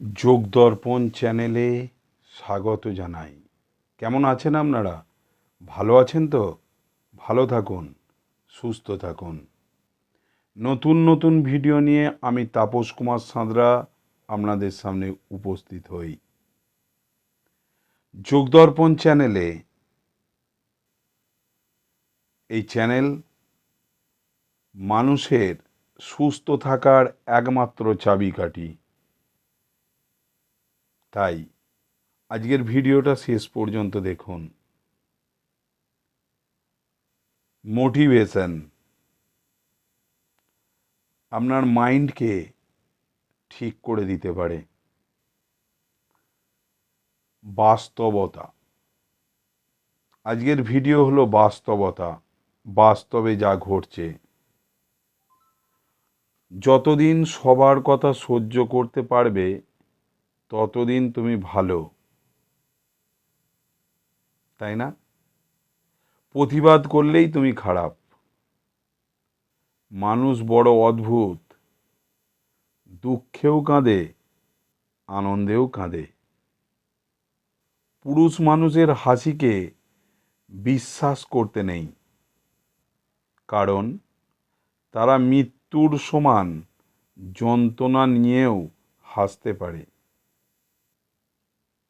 যোগদর্পণ চ্যানেলে স্বাগত জানাই। কেমন আছেন আপনারা? ভালো আছেন তো? ভালো থাকুন, সুস্থ থাকুন। নতুন নতুন ভিডিও নিয়ে আমি তাপস কুমার সাঁতরা আপনাদের সামনে উপস্থিত হই। যোগদর্পণ চ্যানেলে এই চ্যানেল মানুষের সুস্থ থাকার একমাত্র চাবিকাঠি। তাই আজকের ভিডিওটা শেষ পর্যন্ত দেখুন। মোটিভেশন আপনার মাইন্ডকে ঠিক করে দিতে পারে। বাস্তবতা। আজকের ভিডিও হলো বাস্তবতা। বাস্তবে যা ঘটছে। যতদিন সবার কথা সহ্য করতে পারবে ততদিন তুমি ভালো। তাই না? প্রতিবাদ করলেই তুমি খারাপ। মানুষ বড় অদ্ভুত। দুঃখেও কাঁদে, আনন্দেও কাঁদে। পুরুষ মানুষের হাসিকে বিশ্বাস করতে নেই। কারণ তারা মৃত্যুর সমান যন্ত্রণা নিয়েও হাসতে পারে।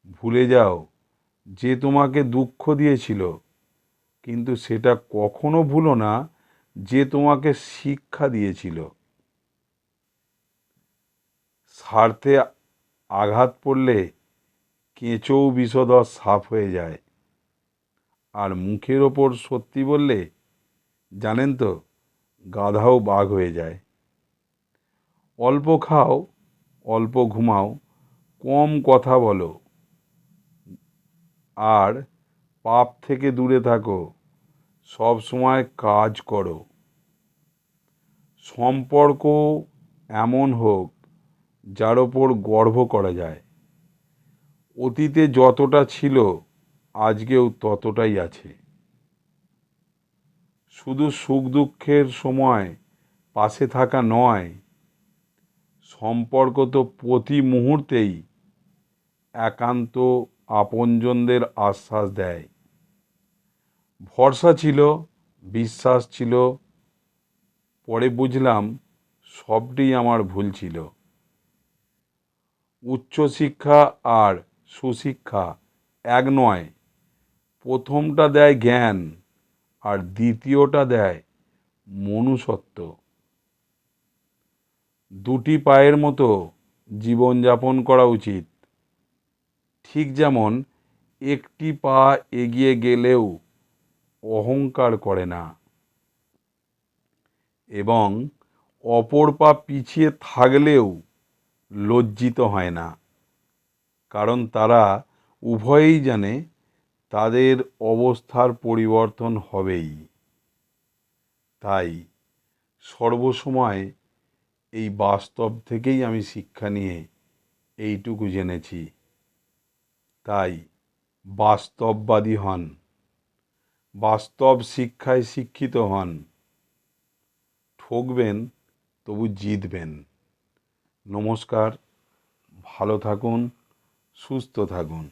ভুলে যাও যে তোমাকে দুঃখ দিয়েছিল, কিন্তু সেটা কখনো ভুলো না যে তোমাকে শিক্ষা দিয়েছিল। স্বার্থে আঘাত পড়লে কেঁচোও বিষধর সাফ হয়ে যায়। আর মুখের ওপর সত্যি বললে, জানেন তো, গাধাও বাঘ হয়ে যায়। অল্প খাও, অল্প ঘুমাও, কম কথা বলো। আর পাপ থেকে দূরে থাকো, সব সময় কাজ করো। সম্পর্ক এমন হোক যার ওপর গর্ব করা যায়। অতীতে যতটা ছিল, আজকেও ততটাই আছে। শুধু সুখ দুঃখের সময় পাশে থাকা নয়, সম্পর্ক তো প্রতি মুহূর্তেই একান্ত আপনজনদের আশ্বাস দেয়। ভরসা ছিল, বিশ্বাস ছিল। পরে বুঝলাম সবটি আমার ভুল ছিল। উচ্চশিক্ষা আর সুশিক্ষা এক নয়। প্রথমটা দেয় জ্ঞান আর দ্বিতীয়টা দেয় মনুষ্যত্ব। দুটি পায়ের মতো জীবনযাপন করা উচিত। ঠিক যেমন, একটি পা এগিয়ে গেলেও অহংকার করে না। এবং অপর পা পিছিয়ে থাকলেও লজ্জিত হয় না। কারণ তারা উভয়েই জানে তাদের অবস্থার পরিবর্তন হবেই। তাই সর্বসময় এই বাস্তব থেকেই আমি শিক্ষা নিয়ে এইটুকু জেনেছি। তাই বাস্তববাদী হন, বাস্তব শিক্ষায় শিক্ষিত হন। ঠকবেন, তবু জিতবেন। নমস্কার, ভালো থাকুন, সুস্থ থাকুন।